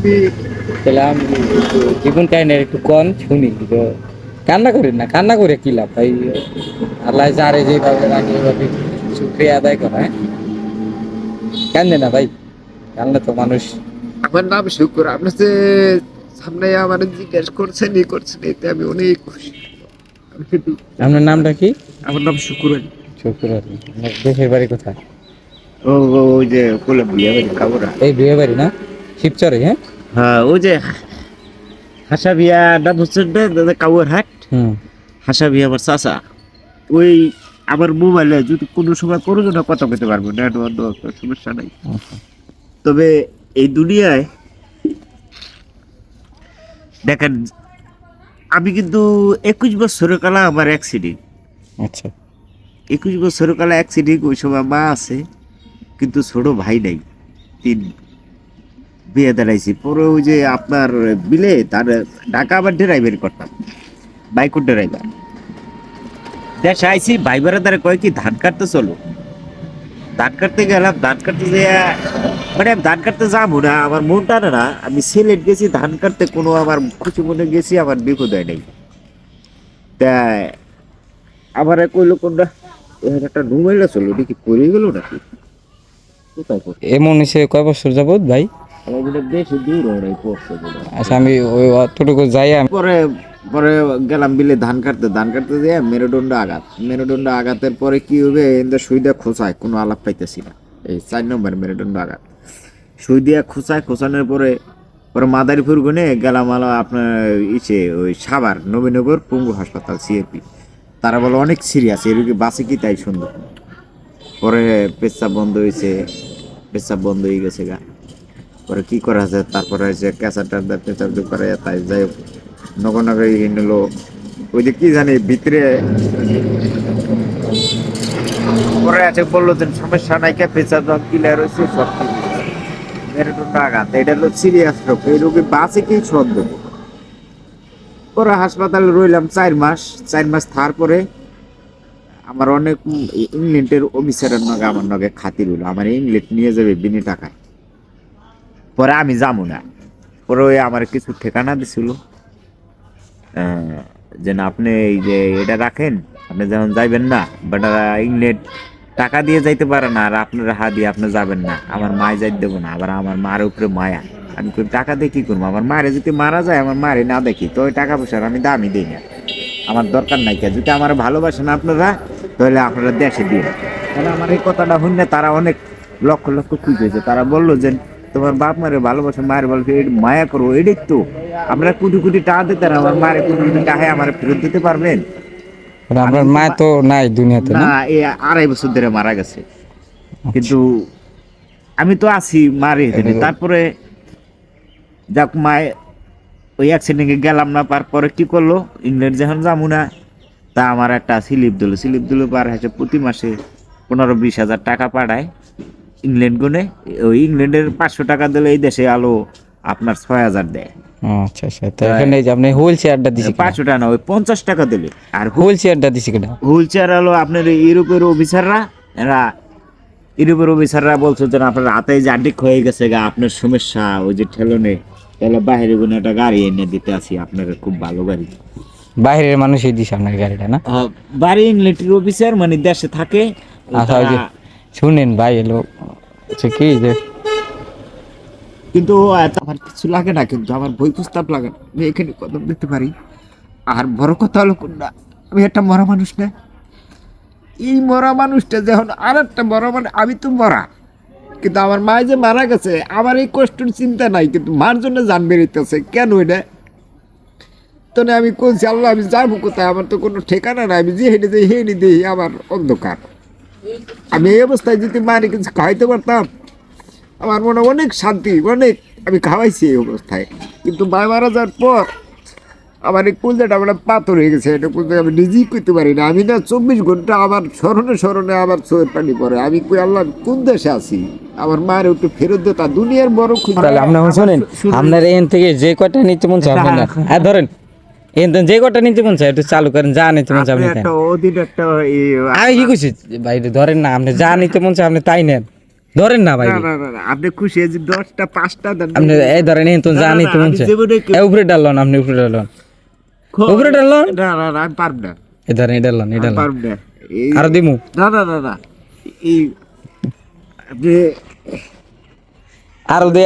তাহলে আমি একটু জীবন কাহিনী একটু কম শুনি কান্না করেন না কান্না করে কি লাভ? ভাই আল্লাহ যারে যেভাবে রাখে এইভাবে শুক্রিয়া আদায় করা হ্যাঁ? কান্দে না ভাই কান্দলে তো মানুষ। আমার নাম শুকুর আপনি যে সামনে আমার জিজ্ঞেস করছেন ই করছেন এতে আমি অনেক খুশি। আপনার নামটা কি? আমার নাম শুকুর আলী। শুক্র আলী দেশের বাড়ি কোথায়? ও ও, ওই যে কোলে বিয়ে বাড়ি কাবরা এই বিয়ে বাড়ি না? শিবচরে হ্যাঁ? হ্যাঁ ওই যে হাসা বিয়া নাম হচ্ছে না দাদা কাউয়ার হাট? হুম। হাসা বিয়া আমার চাচা। ওই আমার মোবাইলে যদি কোনো সময় জন্য কথা বলতে পারব না সমস্যা নাই। আচ্ছা। তবে এই দুনিয়ায় দেখেন আমি কিন্তু একুশ বছরের কালা আমার অ্যাক্সিডেন্ট আচ্ছা। একুশ বছরের কালা অ্যাক্সিডেন্ট ওই সময় মা আছে কিন্তু ছোট ভাই নাই তিন। বিয়ে দাঁড়াইছি। পরে ওই যে আপনার বিলে তার ঢাকা আবার ড্রাইভারি করতাম। বাইকুর ড্রাইভার দেশে ভাইবারা দ্বারা কয় কি, ধান কাটতে চলো। ধান কাটতে গেলাম, ধান কাটতে যেয়ে মানে আমি ধান কাটতে যাব না, আমার মন টানে না। আমি সিলেট গেছি, ধান কাটতে কোনো আমার খুশি মনে গেছি আমার বিপদ হয় নাই। তা আমার কইলো, কোনটা? একটা নুমাইলা চলো, দেখি পড়ে গেল নাকি? কোথায় এমন এসে কয় বছর যাবত ভাই? বেশি দূর ওরাই পড়ছে আচ্ছা আমি ওই অতটুকু যাই পরে পরে গেলাম বিলে ধান কাটতে। ধান কাটতে দিয়ে মেরুদণ্ড আঘাত। মেরুদণ্ড আঘাতের পরে কি হবে? এদের সুই দিয়ে খোঁচায় কোনো আলাপ পাইতেছি না। এই চার নম্বর মেরুদণ্ড আঘাত। সুই দিয়ে খোঁচায় খোঁচানোর পরে পরে মাদারীপুর গুনে গেলাম হলো আপনার ইসে ওই সাভার নবীনগর পঙ্গু হাসপাতাল সিএপি। তারা বলে অনেক সিরিয়াস এই রোগী বাঁচে কি তাই সুন্দর? পরে পেশাব বন্ধ হয়েছে পেশাব বন্ধ হয়ে গেছে গা। পরে কি করা আছে তারপরে হয়েছে ক্যাসারটা পেশাব করে তাই যাই হোক, নগর নগর নিল। ওই যে কি জানি, ভিতরে পরে আছে বলল যে সমস্যা নাই কে পেশাব ক্লিয়ার হয়েছে, সব মেরুদণ্ড আঘাত, এটা হলো সিরিয়াস রোগ, এই রোগী বাঁচে কি সন্দেহ পরে হাসপাতালে রইলাম চার মাস চার মাস থার পরে আমার অনেক ইংল্যান্ডের অফিসারের নগে, আমার নগে খাতির হইল, আমার ইংল্যান্ড নিয়ে যাবে বিনি টাকায়। পরে আমি যাব না। পরে ওই আমার কিছু ঠিকানা দিছিল। যে না আপনি এই যে এটা রাখেন, আপনি যখন যাইবেন না বাট ইংল্যান্ড টাকা দিয়ে যাইতে পারে না, আর আপনার হা দিয়ে আপনি যাবেন না। আমার মায় যাইতে দেবো না, আবার আমার মার উপরে মায়া। আমি টাকা দিয়ে কি করব? আমার মারে যদি মারা যায়, আমার মারে না দেখি, তো ওই টাকা পয়সার আমি দামই দিই না। আমার দরকার নাই কে। যদি আমার ভালোবাসেন আপনারা, তাহলে আপনারা দেশে দিন তাহলে আমার এই কথাটা শুনলে তারা অনেক লক্ষ লক্ষ হয়েছে। তারা বলল যে তোমার বাপ মারে ভালোবাসে মায়ের বলছে মায়া করব এটাই তো। আমরা কোটি কোটি টাকা দিতে না আমার মারে কোটি কোটি টাকা আমার ফেরত দিতে পারবেন। মানে আপনার মা তো নাই দুনিয়াতে না? না এই আড়াই বছর ধরে মারা গেছে। কিন্তু আমি তো আছি মারে তারপরে যাক মায় ওই অ্যাক্সিডেন্টে গেলাম না তারপরে কি করল? ইংল্যান্ড যখন যাব না তা আমার একটা স্লিপ দিল। স্লিপ দিল পার হয়েছে প্রতি মাসে পনেরো বিশ হাজার টাকা পাঠায়। ইংল্যান্ড গুনে ওই ইংল্যান্ডের পাঁচশো টাকা দিলে এই দেশে আলো আপনার ছয় হাজার দেয়। আচ্ছা আচ্ছা। তো এখানে যে আপনি হুইল চেয়ারটা দিছি পাঁচশো টাকা না ওই পঞ্চাশ টাকা দিলে। আর হুইল চেয়ারটা দিছি কিনা? হুইল চেয়ার হলো আপনার ইউরোপের অফিসাররা এরা ইউরোপের অফিসাররা বলছে যে আপনার হাতে যে হয়ে গেছে গা আপনার সমস্যা ওই যে ঠেলনে তাহলে বাইরে কোনো একটা গাড়ি এনে দিতে আসি আপনার খুব ভালো গাড়ি। বাইরের মানুষই দিছে আপনার গাড়িটা না? বাড়ি ইংলিটির অফিসার মানে দেশে থাকে আচ্ছা শুনেন ভাই এলো হচ্ছে কি যে? কিন্তু আমার কিছু লাগে না কিন্তু, আমার বই পুস্তক লাগে না। আমি এখানে কদম দিতে পারি। আর বড় কথা হলো কোনটা আমি একটা মরা মানুষ না। এই মরা মানুষটা যখন আর একটা মরা মানে আমি তো মরা। কিন্তু আমার মা যে মারা গেছে, আমার এই কষ্টের চিন্তা নাই, কিন্তু মার জন্য জান বেরোতেছে কেন এটা? তো না, আমি আল্লাহ, আমি যাব কোথায়? আমার তো কোনো ঠিকানা নাই। আমি যে হেঁটে যাই হেঁটে দিই, আমার অন্ধকার। আমি এই অবস্থায় যদি মারে কিছু খাইতে পারতাম আমার মনে অনেক শান্তি অনেক আমি খাওয়াইছি এই অবস্থায়। কিন্তু মা মারা যাওয়ার পর আমার এই কুলজাটা আমার পাথর হয়ে গেছে এটা কুলজা আমি নিজেই করতে পারি না। আমি না চব্বিশ ঘণ্টা আমার স্মরণে স্মরণে আবার চোখের পানি পড়ে। আমি কই আল্লাহ কোন দেশে আছি? আমার মায়ের একটু ফেরত দিতা দুনিয়ার বড় খুশি আপনার শোনেন আপনার এখান থেকে যে কটা নিতে মন আর ধরেন এখান যে কটা নিতে মন একটু চালু করেন যা নিতে মন আপনি একটা আমি কি ভাই ধরেন না আপনি যা নিতে মন আপনি তাই নেন। ধরেন না ভাই। আপনি খুশি হয়েছি দশটা পাঁচটা আপনি এই ধরেন এই তো না, জানি না, তো আমি মনছে জীবনে কেউ- এই উপরে ডালন আপনি উপরে ডালন উপরে ডালন না না না আমি পারব না। এই ধরেন এই ডালন এই ডালন পারব না। আর দিমু। না না না না এই আপনি আর দে